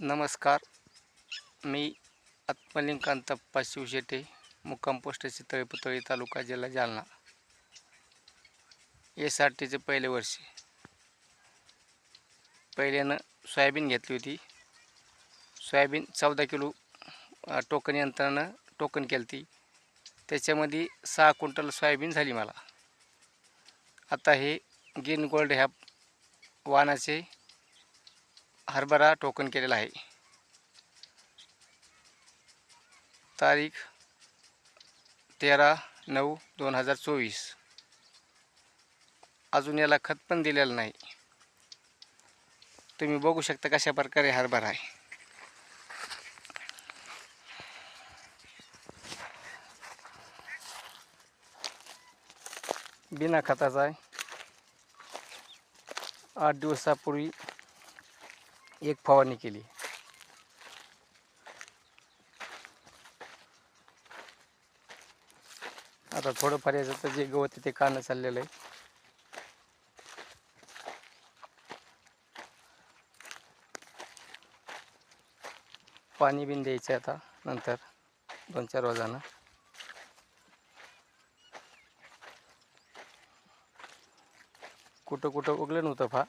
नमस्कार. मी आत्मलिंकांत शिवशेटे मुक्काम पोस्टाचे तळेपुतळी तालुका जिल्हा जालना. एस आर टीचे पहिले वर्ष. पहिल्यानं सोयाबीन घेतली होती. सोयाबीन चौदा किलो टोकन यंत्रानं टोकन केली ती त्याच्यामध्ये सहा क्विंटल सोयाबीन झाली मला. आता हे ग्रीन गोल्ड ह्या वाहनाचे हरभरा टोकन केलेला आहे. तारीख तेरा नऊ दोन हजार चोवीस. अजून याला खत पण दिलेलं नाही. तुम्ही बघू शकता कशा प्रकारे हरभरा आहे. बिना खताचा आहे. आठ दिवसापूर्वी एक फवारणी केली. आता थोडंफार याचं तर जे गवत आहे ते कानं चाललेलं आहे. पाणी बिन द्यायचं आता नंतर दोन चार वाजानं. कुठं कुठं उगलं नव्हतं फा.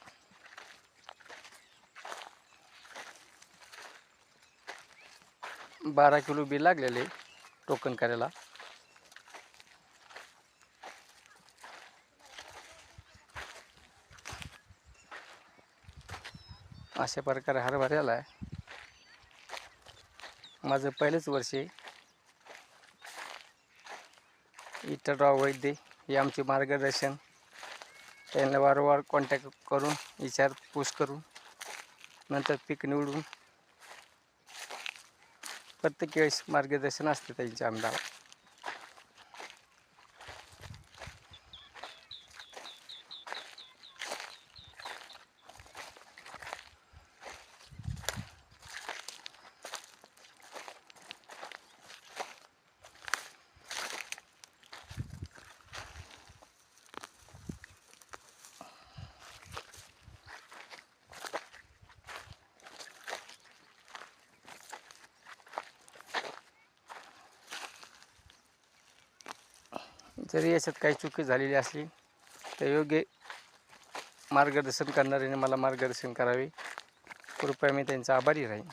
बारा किलो बी लागलेले टोकन करायला. अशा प्रकारे हरभऱ्याला आहे माझं पहिलेच वर्ष आहे. इटरराव वैद्य हे आमचे मार्गदर्शन. त्यांना वारंवार कॉन्टॅक्ट करून विचारपूस करून नंतर पीक निवडून प्रत्येक वेळेस मार्गदर्शन असते त्यांच्या आमदार जरी याच्यात काही चुकी झालेली असली तर योग्य मार्गदर्शन करणाऱ्याने मला मार्गदर्शन करावे. कृपया मी त्यांचा आभारी राहीन.